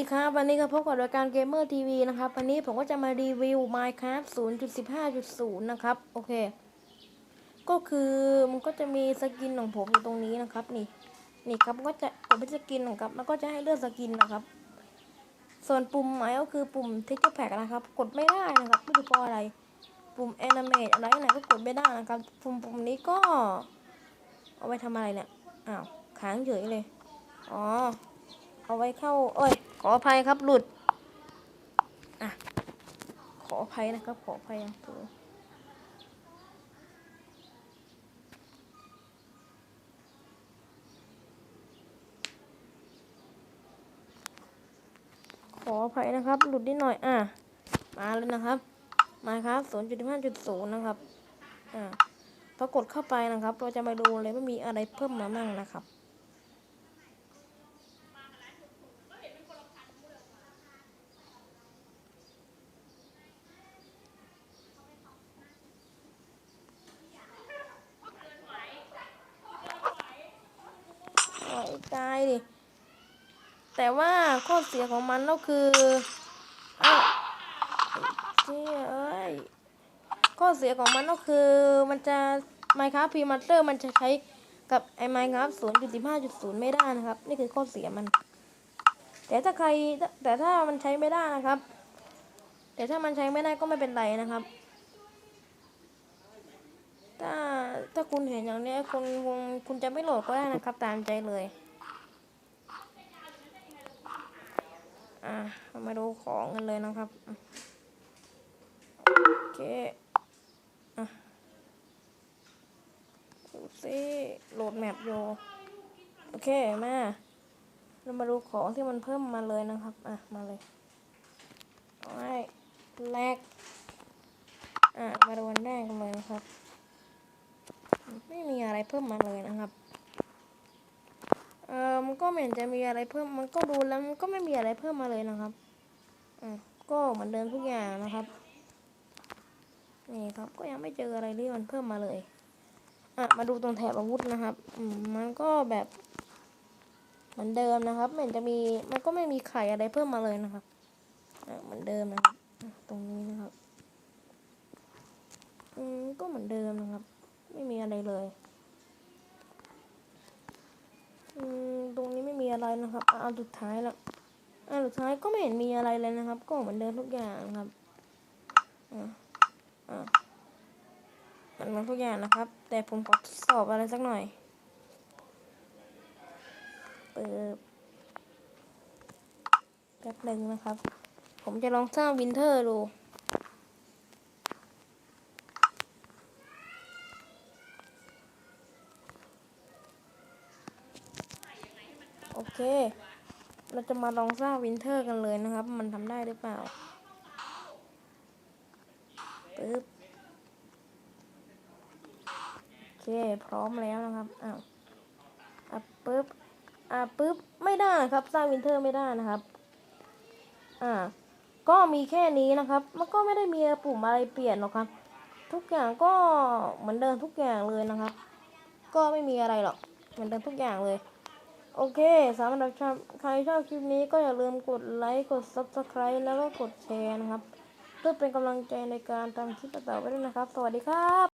สวัสดีครับวันนี้ก็พบกับรายการเกมเมอร์ทีวีนะครับ วันนี้ผมก็จะมารีวิว Minecraft 0.15.0 นะครับ โอเค ก็คือมันก็จะมีสกินของผมอยู่ตรงนี้นะครับ นี่ นี่ครับมันก็จะกดเป็นสกินนะครับมันก็จะให้เลือกสกินนะครับ ส่วนปุ่มหมายก็คือปุ่ม Texture Pack นะครับ กดไม่ได้นะครับไม่รู้เพราะอะไร ปุ่ม Animate อะไรไหนก็กดไม่ได้นะครับ ปุ่มปุ่มนี้ก็ เอาไว้ทำอะไรเนี่ย อ้าว ค้างเฉยเลย อ๋อ เอาไว้เข้าเอ้ย ขออภัยครับหลุดอะขออภัยนะครับ ขออภัยอย่างสูงขออภัยนะครับ หลุดนิดหน่อย อะ มาเลยนะครับ มาครับ0.5.0นะครับ อ่าพอกดเข้าไปนะครับ เราจะมาดูเลยว่ามีอะไรเพิ่มมาบ้างนะครับ ตายดิ แต่ว่าข้อเสียของมันก็คือเอ้าเจ้เอ้ย ข้อเสียของมันก็คือมันจะ Minecraft Premaster มันจะใช้กับไอ้ Minecraft 0.15.0 ไม่ได้นะครับ นี่คือข้อเสียมัน แต่ถ้าใครแต่ถ้ามันใช้ไม่ได้นะครับ แต่ถ้ามันใช้ไม่ได้ก็ไม่เป็นไรนะครับถ้าถ้าคุณเห็นอย่างนี้คุณคุณคุณจะไม่โหลดก็ได้นะครับ ตามใจเลย อะเรามาดูของกันเลยนะครับ โอเคอะดูสิโหลดแมปโยโอเค มา เรามาดูของที่มันเพิ่มมาเลยนะครับ อะ มาเลยโอ้ยแรก อะ มาดูวันแรกกันเลยนะครับ ไม่มีอะไรเพิ่มมาเลยนะครับ ไม่เห็นจะมีอะไรเพิ่ม มันก็ดูแล้วมันก็ไม่มีอะไรเพิ่มมาเลยนะครับอะก็เหมือนเดิมทุกอย่างนะครับ นี่ครับ ก็ยังไม่เจออะไรที่มันเพิ่มมาเลย อะ มาดูตรงแถบอาวุธนะครับ อืม มันก็แบบเหมือนเดิมนะครับไม่เห็นจะมี มันก็ไม่มีไข่อะไรเพิ่มมาเลยนะครับ อะ เหมือนเดิมนะครับ ตรงนี้นะครับ อืม ก็เหมือนเดิมนะครับ ไม่มีอะไรเลย อืม ตรงนี้ไม่มี อะไรนะครับอะเอาสุดท้ายแล้วอันสุดท้ายก็ไม่เห็นมีอะไรเลยนะครับ ก็เหมือนเดิมทุกอย่างนะครับอ่าอ่ามันเหมือนทุกอย่างนะครับ แต่ผมขอทดสอบอะไรสักหน่อยเปิดแป๊บหนึ่งนะครับ ผมจะลองสร้างวินเทอร์ดู เค เราจะมาลองสร้างวินเทอร์กันเลยนะครับ มันทำได้หรือเปล่าปึ๊บโอเค พร้อมแล้วนะครับ อ้าวอะปึ๊บอะปึ๊บ ไม่ได้นะครับ สร้างวินเทอร์ไม่ได้นะครับ อ่า ก็มีแค่นี้นะครับ มันก็ไม่ได้มีปุ่มอะไรเปลี่ยนหรอกครับ ทุกอย่างก็เหมือนเดิมทุกอย่างเลยนะครับ ก็ไม่มีอะไรหรอก เหมือนเดิมทุกอย่างเลย โอเคสำหรับใครชอบคลิปนี้ก็อย่าลืมกดไลค์ กด Subscribe แล้วก็กดแชร์นะครับ เพื่อเป็นกำลังใจในการทำคลิปต่อไปด้วยนะครับ สวัสดีครับ